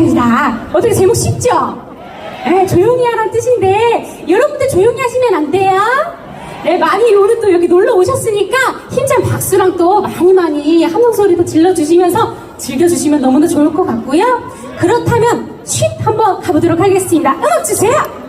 됩니다. 어떻게 제목 쉽죠? 네, 조용히 하라는 뜻인데 여러분들 조용히 하시면 안 돼요. 네, 많이 오늘 또 여기 놀러 오셨으니까 힘찬 박수랑 또 많이 많이 함성 소리도 질러 주시면서 즐겨 주시면 너무나 좋을 것 같고요. 그렇다면 쉿 한번 가보도록 하겠습니다. 음악 주세요.